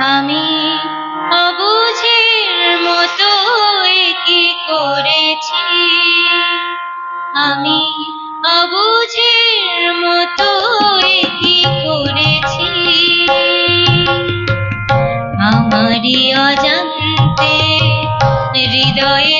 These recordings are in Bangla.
আমি অবুঝের মতো কি করেছি। আমি অবুঝের মতো কি করেছি। আমারই অজান্তে হৃদয়ে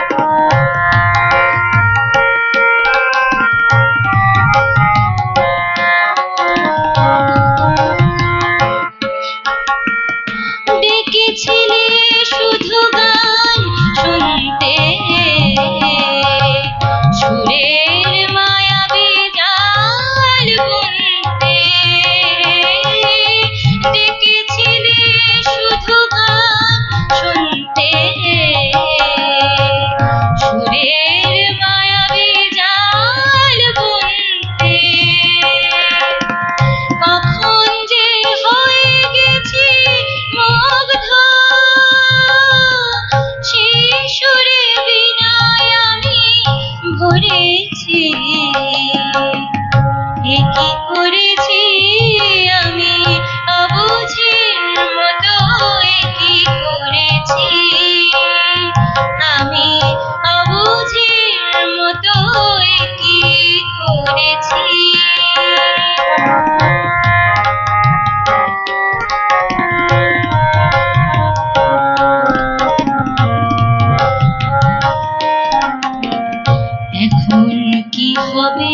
হবে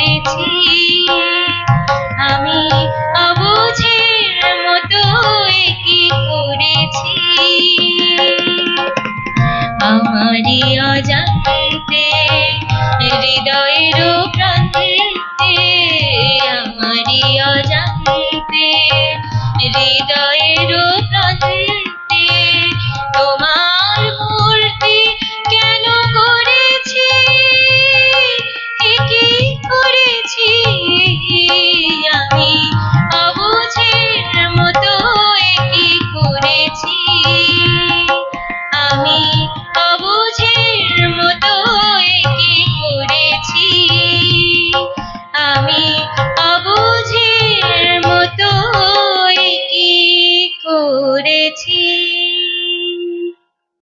এনেছি